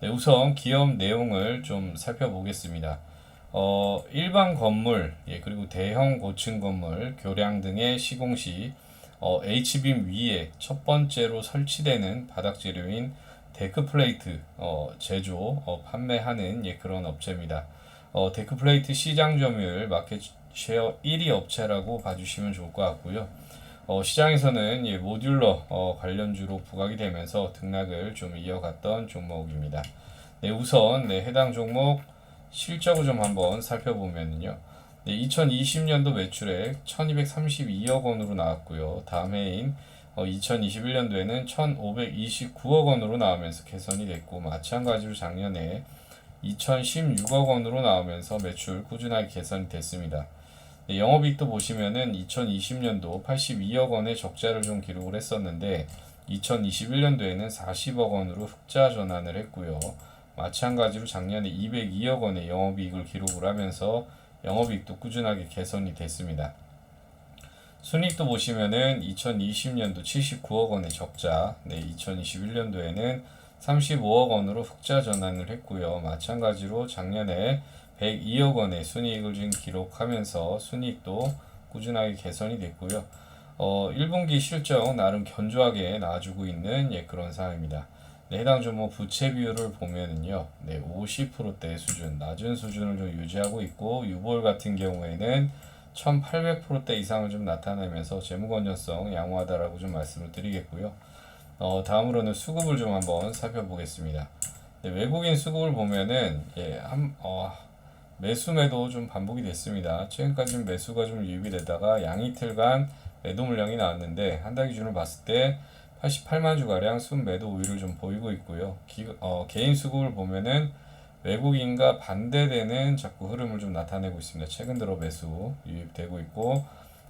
네, 우선 기업 내용을 좀 살펴보겠습니다. 어, 일반 건물, 예, 그리고 대형 고층 건물, 교량 등의 시공 시 어, H빔 위에 첫 번째로 설치되는 바닥 재료인 데크 플레이트 어, 제조, 어, 판매하는 예, 그런 업체입니다. 어, 데크 플레이트 시장 점유율 마켓 쉐어 1위 업체라고 봐주시면 좋을 것 같고요. 어, 시장에서는 예, 모듈러 어, 관련주로 부각이 되면서 등락을 좀 이어갔던 종목입니다. 네, 우선 네, 해당 종목 실적을 좀 한번 살펴보면요. 네, 2020년도 매출액 1232억 원으로 나왔고요. 다음 해인 어, 2021년도에는 1529억 원으로 나오면서 개선이 됐고 마찬가지로 작년에 2016억 원으로 나오면서 매출 꾸준하게 개선이 됐습니다. 네, 영업이익도 보시면은 2020년도 82억 원의 적자를 좀 기록을 했었는데 2021년도에는 40억 원으로 흑자 전환을 했고요. 마찬가지로 작년에 202억 원의 영업이익을 기록을 하면서 영업이익도 꾸준하게 개선이 됐습니다. 순이익도 보시면은 2020년도 79억 원의 적자, 네, 2021년도에는 35억 원으로 흑자 전환을 했고요. 마찬가지로 작년에 102억 원의 순이익을 지금 기록하면서 순이익도 꾸준하게 개선이 됐고요. 어, 1분기 실적 나름 견조하게 나와주고 있는 예, 그런 상황입니다. 네, 해당 종목 부채 비율을 보면은요, 네, 50%대 수준, 낮은 수준을 좀 유지하고 있고, 유볼 같은 경우에는 1800%대 이상을 좀 나타내면서 재무 건전성 양호하다라고 좀 말씀을 드리겠고요. 어, 다음으로는 수급을 좀 한번 살펴보겠습니다. 네, 외국인 수급을 보면은 예, 한, 어, 매수매도 좀 반복이 됐습니다. 최근까지는 매수가 좀 유입이 되다가 양이틀간 매도 물량이 나왔는데 한 달 기준으로 봤을 때 88만 주가량 순매도 우위를 좀 보이고 있고요. 기, 어, 개인 수급을 보면은 외국인과 반대되는 자꾸 흐름을 좀 나타내고 있습니다. 최근 들어 매수 유입되고 있고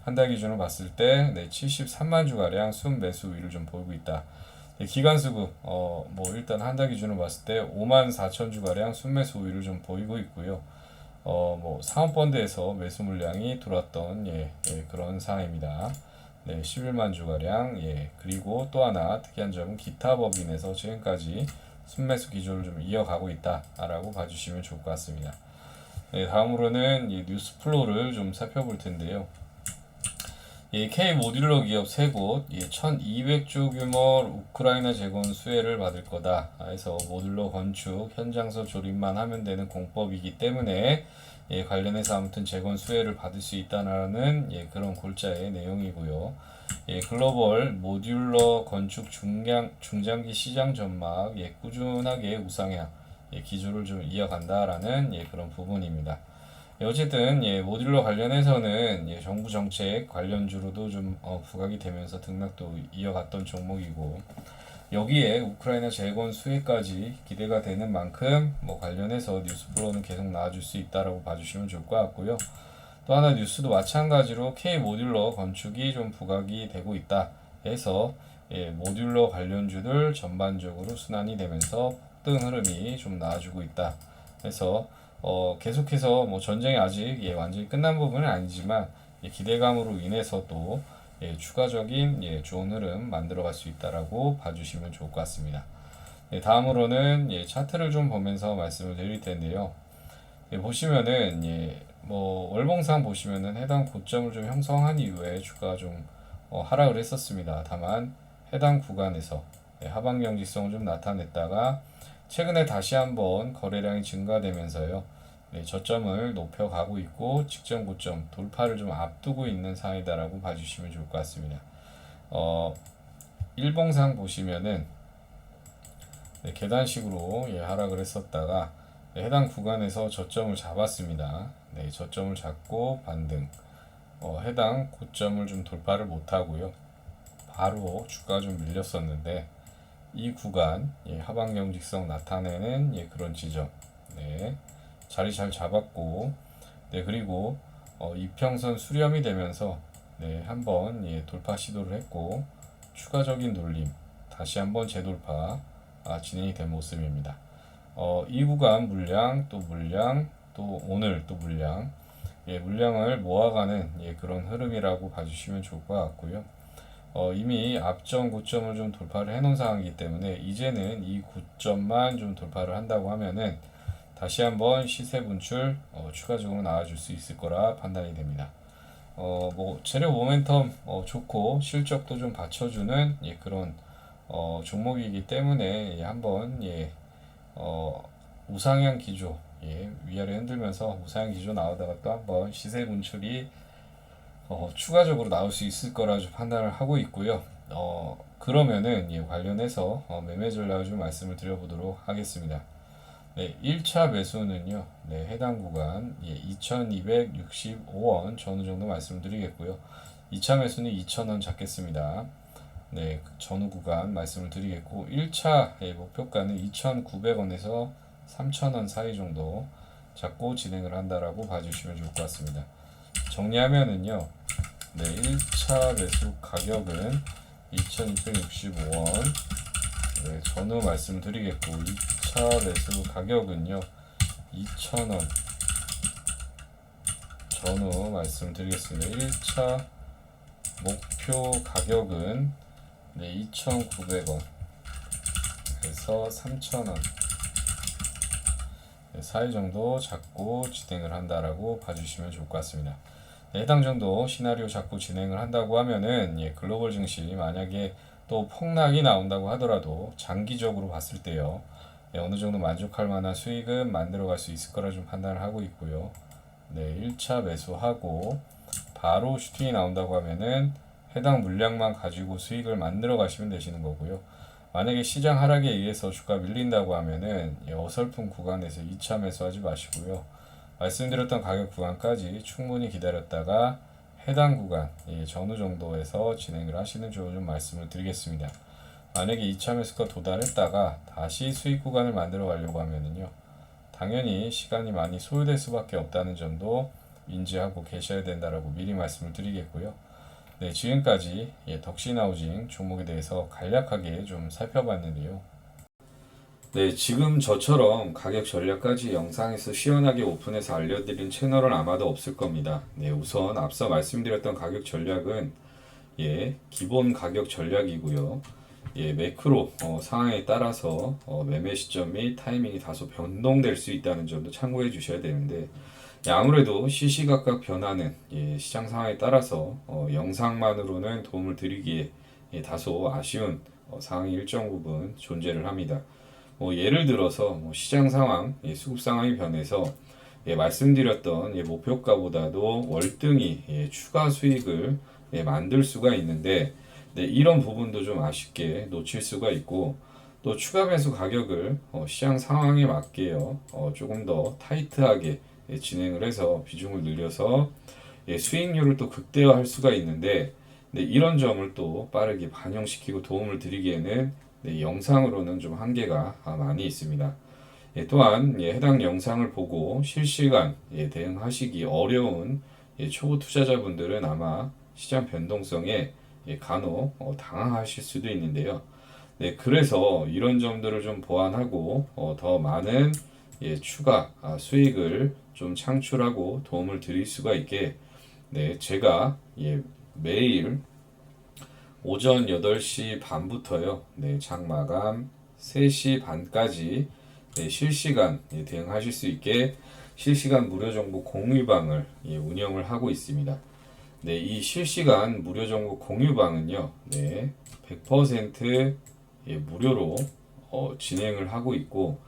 한 달 기준으로 봤을 때 네, 73만 주가량 순매수 우위를 좀 보이고 있다. 네, 기간 수급 어, 뭐 일단 한 달 기준으로 봤을 때 5만 4천 주가량 순매수 우위를 좀 보이고 있고요. 어, 뭐 사은펀드에서 매수 물량이 들어왔던 예, 예, 그런 상황입니다. 네, 11만 주가량 예, 그리고 또 하나 특이한 점은 기타 법인에서 지금까지 순매수 기조를 좀 이어가고 있다라고 봐주시면 좋을 것 같습니다. 네, 다음으로는 이 뉴스 플로우를 좀 살펴볼 텐데요. 예, K 모듈러 기업 세 곳, 예, 1,200조 규모 우크라이나 재건 수혜를 받을 거다. 해서 모듈러 건축 현장서 조립만 하면 되는 공법이기 때문에 예, 관련해서 아무튼 재건 수혜를 받을 수 있다는 예, 그런 골자의 내용이고요. 예, 글로벌 모듈러 건축 중량, 중장기 시장 전망 예, 꾸준하게 우상향 예, 기조를 좀 이어간다라는 예, 그런 부분입니다. 예, 어쨌든 예, 모듈러 관련해서는 예, 정부 정책 관련주로도 좀 어, 부각이 되면서 등락도 이어갔던 종목이고 여기에 우크라이나 재건 수혜까지 기대가 되는 만큼 뭐 관련해서 뉴스플로는 계속 나와줄 수 있다라고 봐주시면 좋을 것 같고요. 또 하나 뉴스도 마찬가지로 K 모듈러 건축이 좀 부각이 되고 있다 해서 예, 모듈러 관련주들 전반적으로 순환이 되면서 폭등 흐름이 좀 나와주고 있다. 그래서 어, 계속해서 뭐 전쟁이 아직 예, 완전히 끝난 부분은 아니지만 예, 기대감으로 인해서 또 예, 추가적인 예, 좋은 흐름 만들어갈 수 있다라고 봐주시면 좋을 것 같습니다. 예, 다음으로는 예, 차트를 좀 보면서 말씀을 드릴 텐데요. 예, 보시면은 예, 뭐 월봉상 보시면은 해당 고점을 좀 형성한 이후에 주가가 좀 어, 하락을 했었습니다. 다만 해당 구간에서 예, 하방 경직성을 좀 나타냈다가 최근에 다시 한번 거래량이 증가되면서요. 네, 저점을 높여가고 있고 직전 고점 돌파를 좀 앞두고 있는 상황이다라고 봐주시면 좋을 것 같습니다. 어, 일봉상 보시면은 네, 계단식으로 예, 하락을 했었다가 네, 해당 구간에서 저점을 잡았습니다. 네, 저점을 잡고 반등. 어, 해당 고점을 좀 돌파를 못하고요. 바로 주가 좀 밀렸었는데 이 구간 예, 하방 경직성 나타내는 예, 그런 지점. 네. 자리 잘 잡았고 네 그리고 어, 이평선 수렴이 되면서 네 한번 예, 돌파 시도를 했고 추가적인 눌림 다시 한번 재돌파 아, 진행이 된 모습입니다. 어, 이 구간 물량 또 물량 또 오늘 또 물량 예, 물량을 모아가는 예, 그런 흐름이라고 봐주시면 좋을 것 같고요. 어, 이미 앞전 고점을 좀 돌파를 해놓은 상황이기 때문에 이제는 이 고점만 좀 돌파를 한다고 하면은 다시 한번 시세 분출 어, 추가적으로 나와줄 수 있을 거라 판단이 됩니다. 어, 뭐 재료 모멘텀 어, 좋고 실적도 좀 받쳐주는 예, 그런 어, 종목이기 때문에 예, 한번 예, 어, 우상향 기조 예, 위아래 흔들면서 우상향 기조 나오다가 또 한번 시세 분출이 어, 추가적으로 나올 수 있을 거라 좀 판단을 하고 있고요. 어, 그러면은 예, 관련해서 어, 매매 전략을 좀 말씀을 드려보도록 하겠습니다. 네, 1차 매수는요. 네, 해당 구간 예, 2,265원 전후 정도 말씀드리겠고요. 2차 매수는 2,000원 잡겠습니다. 네, 그 전후 구간 말씀을 드리겠고 1차 예, 목표가는 2,900원에서 3,000원 사이 정도 잡고 진행을 한다라고 봐주시면 좋을 것 같습니다. 정리하면은요. 네, 1차 매수 가격은 2,265원. 네, 전후 말씀드리겠고 2차 매수 가격은요. 2,000원. 전후 말씀드리겠습니다. 1차 목표 가격은 네, 2,900원. 그래서 3,000원. 네, 사이 정도 잡고 진행을 한다라고 봐주시면 좋을 것 같습니다. 네, 해당 정도 시나리오 잡고 진행을 한다고 하면은 예, 글로벌 증시 만약에 또 폭락이 나온다고 하더라도 장기적으로 봤을 때요 예, 어느 정도 만족할 만한 수익은 만들어갈 수 있을 거라 좀 판단을 하고 있고요. 네, 1차 매수하고 바로 슈팅이 나온다고 하면은 해당 물량만 가지고 수익을 만들어 가시면 되시는 거고요. 만약에 시장 하락에 의해서 주가 밀린다고 하면은 이 어설픈 구간에서 2차 매수하지 마시고요. 말씀드렸던 가격 구간까지 충분히 기다렸다가 해당 구간 예, 전후 정도에서 진행을 하시는 좋은 좀 말씀을 드리겠습니다. 만약에 2차 매수가 도달했다가 다시 수익 구간을 만들어 가려고 하면은요. 당연히 시간이 많이 소요될 수밖에 없다는 점도 인지하고 계셔야 된다라고 미리 말씀을 드리겠고요. 네, 지금까지 예, 덕신하우징 종목에 대해서 간략하게 좀 살펴봤는데요. 네, 지금 저처럼 가격 전략까지 영상에서 시원하게 오픈해서 알려드린 채널은 아마도 없을 겁니다. 네, 우선 앞서 말씀드렸던 가격 전략은 예, 기본 가격 전략이고요. 예, 매크로 어, 상황에 따라서 어, 매매 시점 및 타이밍이 다소 변동될 수 있다는 점도 참고해 주셔야 되는데 예, 아무래도 시시각각 변하는 예, 시장 상황에 따라서 어, 영상만으로는 도움을 드리기에 예, 다소 아쉬운 어, 상황이 일정 부분 존재를 합니다. 뭐 예를 들어서 뭐 시장 상황, 예, 수급 상황이 변해서 예, 말씀드렸던 예, 목표가보다도 월등히 예, 추가 수익을 예, 만들 수가 있는데 네, 이런 부분도 좀 아쉽게 놓칠 수가 있고 또 추가 매수 가격을 어, 시장 상황에 맞게요 어, 조금 더 타이트하게 예, 진행을 해서 비중을 늘려서 예, 수익률을 또 극대화할 수가 있는데 네, 이런 점을 또 빠르게 반영시키고 도움을 드리기에는 네, 영상으로는 좀 한계가 아, 많이 있습니다. 예, 또한 예, 해당 영상을 보고 실시간 예, 대응하시기 어려운 예, 초보 투자자분들은 아마 시장 변동성에 예, 간혹 어, 당황하실 수도 있는데요. 네, 그래서 이런 점들을 좀 보완하고 어, 더 많은 예, 추가 아, 수익을 좀 창출하고 도움을 드릴 수가 있게 네, 제가 예, 매일 오전 8시 반부터요. 네, 장 마감 3시 반까지 네, 실시간 예, 대응하실 수 있게 실시간 무료 정보 공유방을 예, 운영을 하고 있습니다. 네, 이 실시간 무료 정보 공유방은요, 네, 100% 예, 무료로 어, 진행을 하고 있고,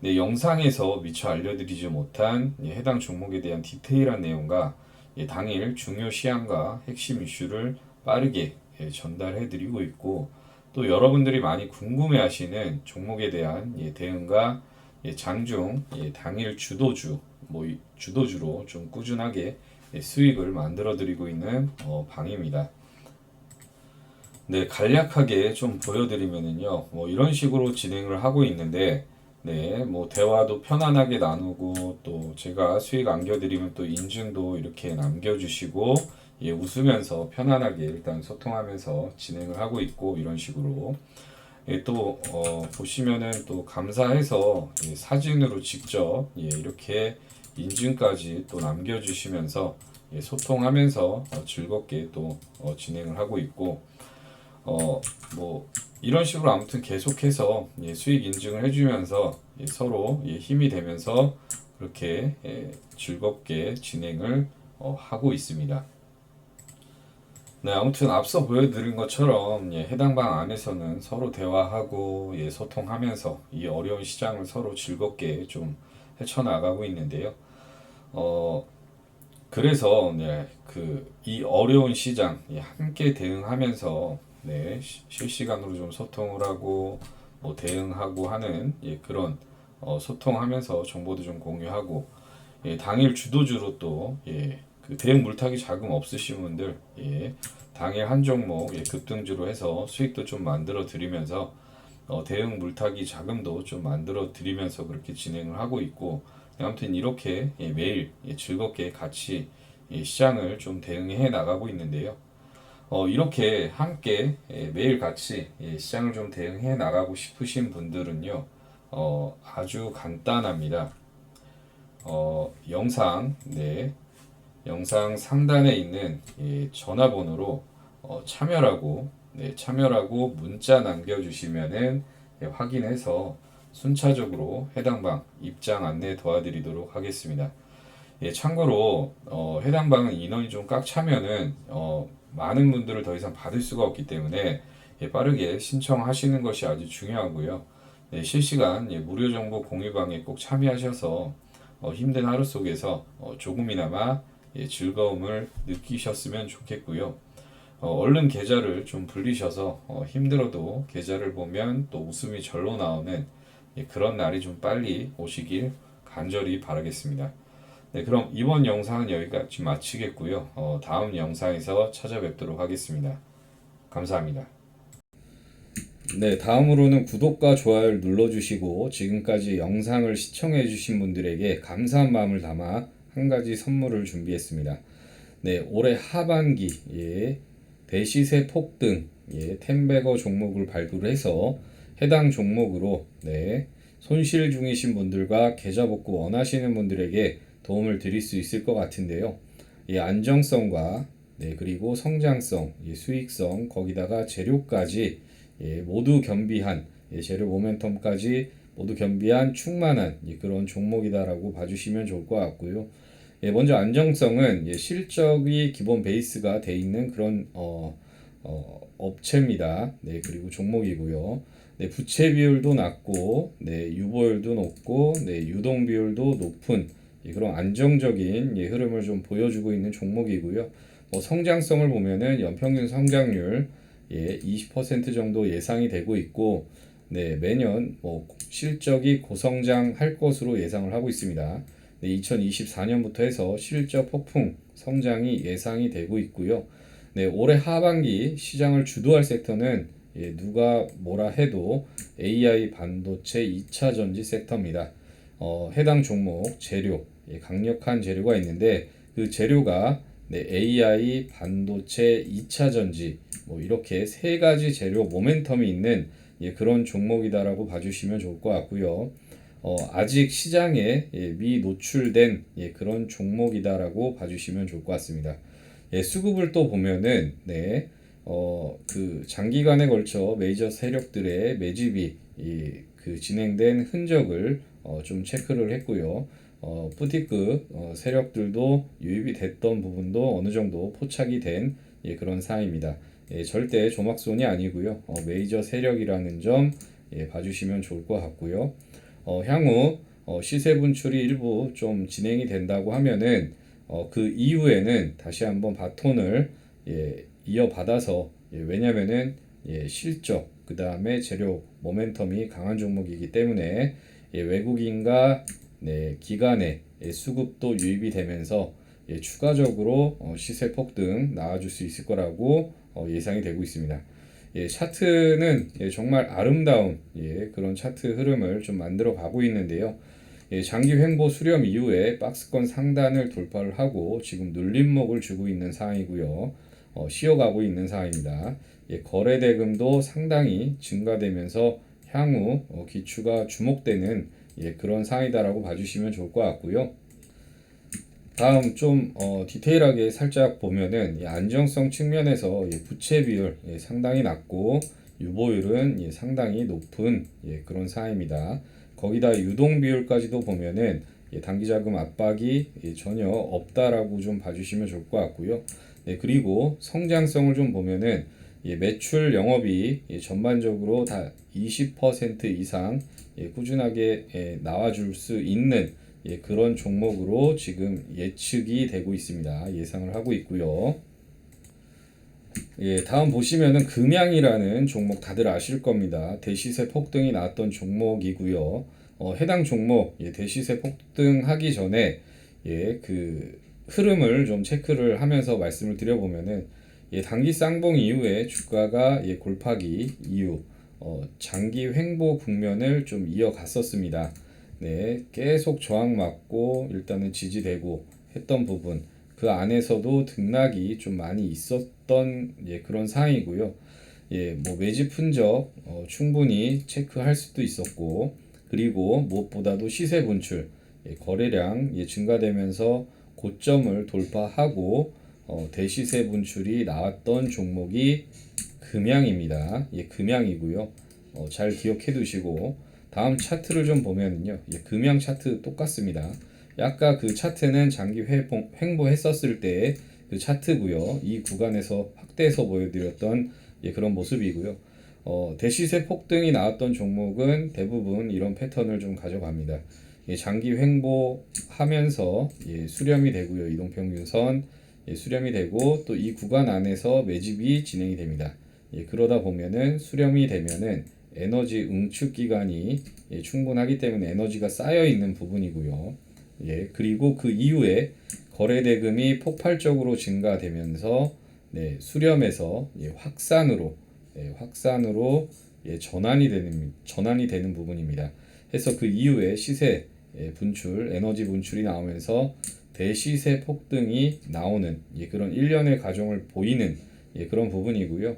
네, 영상에서 미처 알려드리지 못한 예, 해당 종목에 대한 디테일한 내용과 예, 당일 중요 시황과 핵심 이슈를 빠르게 예, 전달해드리고 있고, 또 여러분들이 많이 궁금해하시는 종목에 대한 예, 대응과 예, 장중 예, 당일 주도주, 뭐 이- 주도주로 좀 꾸준하게 예, 수익을 만들어 드리고 있는 어, 방입니다. 네, 간략하게 좀 보여드리면은요, 뭐 이런 식으로 진행을 하고 있는데, 네, 뭐 대화도 편안하게 나누고 또 제가 수익 안겨드리면 또 인증도 이렇게 남겨주시고 예, 웃으면서 편안하게 일단 소통하면서 진행을 하고 있고 이런 식으로 예, 또 어, 보시면은 또 감사해서 예, 사진으로 직접 예, 이렇게 인증까지 또 남겨주시면서 예, 소통하면서 어, 즐겁게 또 어, 진행을 하고 있고 어, 뭐 이런 식으로 아무튼 계속해서 예, 수익 인증을 해주면서 예, 서로 예, 힘이 되면서 그렇게 예, 즐겁게 진행을 어, 하고 있습니다. 네, 아무튼 앞서 보여드린 것처럼 예, 해당 방 안에서는 서로 대화하고 예, 소통하면서 이 어려운 시장을 서로 즐겁게 좀 헤쳐나가고 있는데요. 어, 그래서 네, 그 이 어려운 시장 예, 함께 대응하면서 네, 시- 실시간으로 좀 소통을 하고 뭐 대응하고 하는 예, 그런 어, 소통하면서 정보도 좀 공유하고 예, 당일 주도주로 또 예, 그 대응 물타기 자금 없으신 분들 예, 당일 한 종목 예, 급등주로 해서 수익도 좀 만들어 드리면서 어, 대응 물타기 자금도 좀 만들어 드리면서 그렇게 진행을 하고 있고 아무튼 이렇게 예, 매일 예, 즐겁게 같이 예, 시장을 좀 대응해 나가고 있는데요. 어, 이렇게 함께 예, 매일 같이 예, 시장을 좀 대응해 나가고 싶으신 분들은요, 어, 아주 간단합니다. 어, 영상, 네, 영상 상단에 있는 예, 전화번호로 어, 참여라고, 네, 참여라고 문자 남겨주시면은 예, 확인해서 순차적으로 해당 방 입장 안내 도와드리도록 하겠습니다. 예, 참고로 어, 해당 방은 인원이 좀 꽉 차면은 어, 많은 분들을 더 이상 받을 수가 없기 때문에 예, 빠르게 신청하시는 것이 아주 중요하고요. 네, 실시간 예, 무료 정보 공유방에 꼭 참여하셔서 어, 힘든 하루 속에서 어, 조금이나마 예, 즐거움을 느끼셨으면 좋겠고요. 어, 얼른 계좌를 좀 불리셔서 어, 힘들어도 계좌를 보면 또 웃음이 절로 나오는 예, 그런 날이 좀 빨리 오시길 간절히 바라겠습니다. 네, 그럼 이번 영상은 여기까지 마치겠고요. 어, 다음 영상에서 찾아뵙도록 하겠습니다. 감사합니다. 네, 다음으로는 구독과 좋아요를 눌러주시고 지금까지 영상을 시청해주신 분들에게 감사한 마음을 담아 한 가지 선물을 준비했습니다. 네, 올해 하반기 예, 대시세 폭등 예, 텐베거 종목을 발굴해서 해당 종목으로 네, 손실 중이신 분들과 계좌 복구 원하시는 분들에게 도움을 드릴 수 있을 것 같은데요. 예, 안정성과 네, 그리고 성장성, 예, 수익성, 거기다가 재료까지 예, 모두 겸비한 예, 재료 모멘텀까지 모두 겸비한 충만한 예, 그런 종목이다라고 봐주시면 좋을 것 같고요. 예, 먼저 안정성은 예, 실적이 기본 베이스가 돼 있는 그런 어, 어, 업체입니다. 네, 그리고 종목이고요. 네, 부채 비율도 낮고, 네, 유보율도 높고, 네, 유동 비율도 높은 예, 그런 안정적인 예, 흐름을 좀 보여주고 있는 종목이고요. 뭐 성장성을 보면은 연평균 성장률 예, 20% 정도 예상이 되고 있고, 네, 매년 뭐 실적이 고성장할 것으로 예상을 하고 있습니다. 네, 2024년부터 해서 실적 폭풍 성장이 예상이 되고 있고요. 네, 올해 하반기 시장을 주도할 섹터는 예, 누가 뭐라 해도 AI 반도체 2차 전지 섹터입니다. 어, 해당 종목 재료, 예, 강력한 재료가 있는데 그 재료가 네, AI 반도체 2차 전지 뭐 이렇게 세 가지 재료 모멘텀이 있는 예, 그런 종목이다라고 봐주시면 좋을 것 같고요. 어, 아직 시장에 예, 미 노출된 예, 그런 종목이다라고 봐주시면 좋을 것 같습니다. 예, 수급을 또 보면은 네, 어, 그 장기간에 걸쳐 메이저 세력들의 매집이 이, 그 진행된 흔적을 어, 좀 체크를 했고요. 어, 뿌티급 어, 세력들도 유입이 됐던 부분도 어느 정도 포착이 된 예, 그런 사항입니다. 예, 절대 조막손이 아니고요. 어, 메이저 세력이라는 점 예, 봐주시면 좋을 것 같고요. 어, 향후 어, 시세 분출이 일부 좀 진행이 된다고 하면은 어, 그 이후에는 다시 한번 바톤을 예, 이어받아서 예, 왜냐면은 예, 실적 그 다음에 재료 모멘텀이 강한 종목이기 때문에 예, 외국인과 네, 기관의 예, 수급도 유입이 되면서 예, 추가적으로 어, 시세 폭등 나와줄 수 있을 거라고 어, 예상이 되고 있습니다. 예, 차트는 예, 정말 아름다운 예, 그런 차트 흐름을 좀 만들어 가고 있는데요. 예, 장기 횡보 수렴 이후에 박스권 상단을 돌파를 하고 지금 눌림목을 주고 있는 상황이고요. 어, 쉬어가고 있는 상황입니다. 예, 거래 대금도 상당히 증가되면서 향후 어, 기추가 주목되는 예, 그런 상황이다라고 봐주시면 좋을 것 같고요. 다음 좀 어, 디테일하게 살짝 보면은 이 안정성 측면에서 예, 부채 비율 예, 상당히 낮고 유보율은 예, 상당히 높은 예, 그런 상황입니다. 거기다 유동 비율까지도 보면은 예, 단기 자금 압박이 예, 전혀 없다라고 좀 봐주시면 좋을 것 같고요. 네, 그리고 성장성을 좀 보면은 예, 매출 영업이 예, 전반적으로 다 20% 이상 예, 꾸준하게 예, 나와줄 수 있는 예, 그런 종목으로 지금 예측이 되고 있습니다. 예상을 하고 있고요. 예, 다음 보시면은 금양이라는 종목 다들 아실 겁니다. 대시세 폭등이 나왔던 종목이고요. 어, 해당 종목 예, 대시세 폭등하기 전에 예, 그 흐름을 좀 체크를 하면서 말씀을 드려보면은 예, 단기 쌍봉 이후에 주가가 예, 골파기 이후 어, 장기 횡보 국면을 좀 이어갔었습니다. 네, 계속 저항 맞고 일단은 지지되고 했던 부분 그 안에서도 등락이 좀 많이 있었던 예, 그런 상황이고요. 예, 뭐 매집 흔적 어, 충분히 체크할 수도 있었고 그리고 무엇보다도 시세 분출 예, 거래량 예, 증가되면서 고점을 돌파하고 어, 대시세 분출이 나왔던 종목이 금양입니다. 예, 금양이고요. 어, 잘 기억해 두시고 다음 차트를 좀 보면은요. 예, 금양 차트 똑같습니다. 아까 그 차트는 장기 회복, 횡보했었을 때의 그 차트고요. 이 구간에서 확대해서 보여드렸던 예, 그런 모습이고요. 어, 대시세 폭등이 나왔던 종목은 대부분 이런 패턴을 좀 가져갑니다. 예, 장기 횡보하면서 예, 수렴이 되고요. 이동평균선 예, 수렴이 되고 또 이 구간 안에서 매집이 진행이 됩니다. 예, 그러다 보면은 수렴이 되면은 에너지 응축 기간이 예, 충분하기 때문에 에너지가 쌓여 있는 부분이고요. 예, 그리고 그 이후에 거래 대금이 폭발적으로 증가되면서 네, 수렴에서 예, 확산으로 예, 확산으로 예, 전환이 되는 전환이 되는 부분입니다. 해서 그 이후에 시세 예, 분출, 에너지 분출이 나오면서 대시세 폭등이 나오는 예, 그런 일련의 과정을 보이는 예, 그런 부분이고요.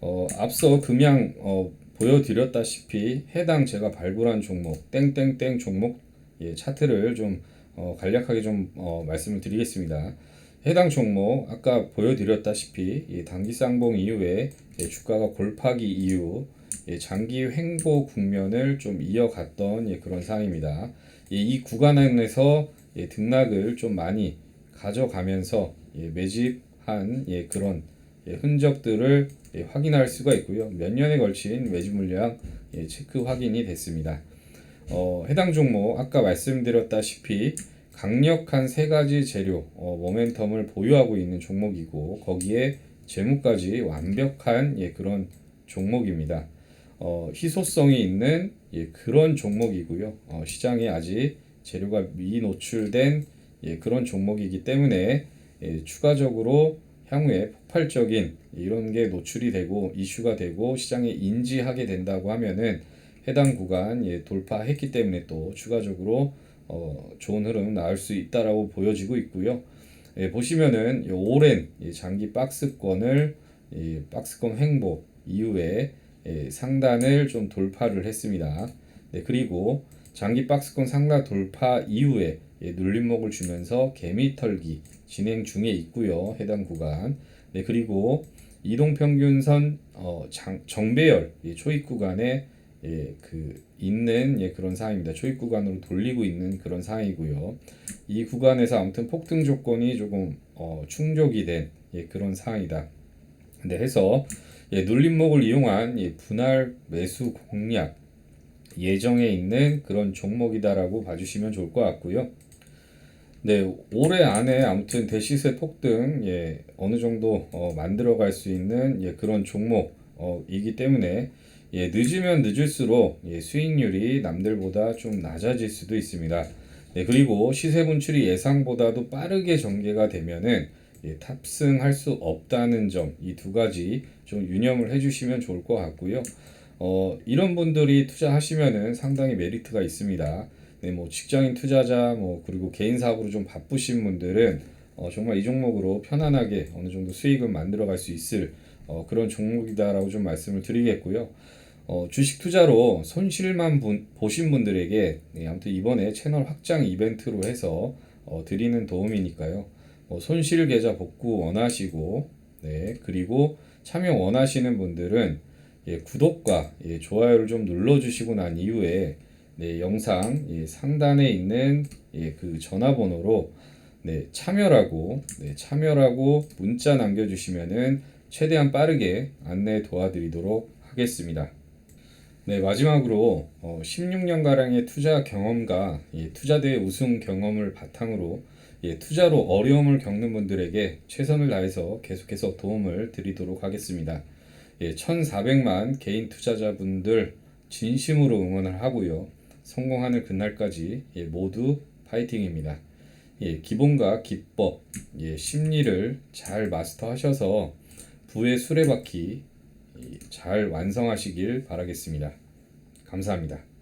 어, 앞서 금양 어, 보여드렸다시피 해당 제가 발굴한 종목 땡땡땡 종목 예, 차트를 좀 어, 간략하게 좀 어, 말씀을 드리겠습니다. 해당 종목 아까 보여드렸다시피 예, 단기 쌍봉 이후에 예, 주가가 골파기 이후 예, 장기 횡보 국면을 좀 이어갔던 예, 그런 상황입니다. 예, 이 구간 안에서 예, 등락을 좀 많이 가져가면서 예, 매집한 예, 그런 예, 흔적들을 예, 확인할 수가 있고요. 몇 년에 걸친 매집 물량 예, 체크 확인이 됐습니다. 어, 해당 종목 아까 말씀드렸다시피 강력한 세 가지 재료 어, 모멘텀을 보유하고 있는 종목이고 거기에 재무까지 완벽한 예, 그런 종목입니다. 어, 희소성이 있는 예, 그런 종목이고요. 어, 시장에 아직 재료가 미노출된 예, 그런 종목이기 때문에 예, 추가적으로 향후에 폭발적인 이런 게 노출이 되고 이슈가 되고 시장에 인지하게 된다고 하면은 해당 구간 예, 돌파했기 때문에 또 추가적으로 어, 좋은 흐름 나올 수 있다라고 보여지고 있고요. 예, 보시면은 이 오랜 예, 장기 박스권을 예, 박스권 횡보 이후에 예, 상단을 좀 돌파를 했습니다. 네, 그리고 장기 박스권 상단 돌파 이후에 예, 눌림목을 주면서 개미 털기 진행 중에 있고요. 해당 구간. 네, 그리고 이동평균선 어, 장, 정배열 예, 초입 구간에 예, 그 있는 예, 그런 상황입니다. 초입 구간으로 돌리고 있는 그런 상황이고요. 이 구간에서 아무튼 폭등 조건이 조금 어, 충족이 된 예, 그런 상황이다. 근데 해서 예, 눌림목을 이용한 예, 분할 매수 공략 예정에 있는 그런 종목이다라고 봐주시면 좋을 것 같고요. 네, 올해 안에 아무튼 대시세 폭등 예, 어느 정도 어, 만들어갈 수 있는 예, 그런 종목이기 때문에 예, 늦으면 늦을수록 예, 수익률이 남들보다 좀 낮아질 수도 있습니다. 네, 그리고 시세 분출이 예상보다도 빠르게 전개가 되면은 예, 탑승할 수 없다는 점 이 두 가지 좀 유념을 해주시면 좋을 것 같고요. 어, 이런 분들이 투자하시면은 상당히 메리트가 있습니다. 네, 뭐 직장인 투자자 뭐 그리고 개인 사업으로 좀 바쁘신 분들은 어, 정말 이 종목으로 편안하게 어느 정도 수익은 만들어 갈 수 있을 어, 그런 종목이다라고 좀 말씀을 드리겠고요. 어, 주식 투자로 손실만 분- 보신 분들에게 네, 아무튼 이번에 채널 확장 이벤트로 해서 어, 드리는 도움이니까요. 어, 손실 계좌 복구 원하시고 네, 그리고 참여 원하시는 분들은 예, 구독과 예, 좋아요를 좀 눌러주시고 난 이후에 네, 영상 예, 상단에 있는 예, 그 전화번호로 네, 참여라고 네, 참여라고 문자 남겨주시면은 최대한 빠르게 안내 도와드리도록 하겠습니다. 네, 마지막으로 어, 16년 가량의 투자 경험과 예, 투자대회 우승 경험을 바탕으로 예, 투자로 어려움을 겪는 분들에게 최선을 다해서 계속해서 도움을 드리도록 하겠습니다. 예, 1,400만 개인 투자자분들 진심으로 응원을 하고요. 성공하는 그날까지 예, 모두 파이팅입니다. 예, 기본과 기법, 예, 심리를 잘 마스터하셔서 부의 수레바퀴 예, 잘 완성하시길 바라겠습니다. 감사합니다.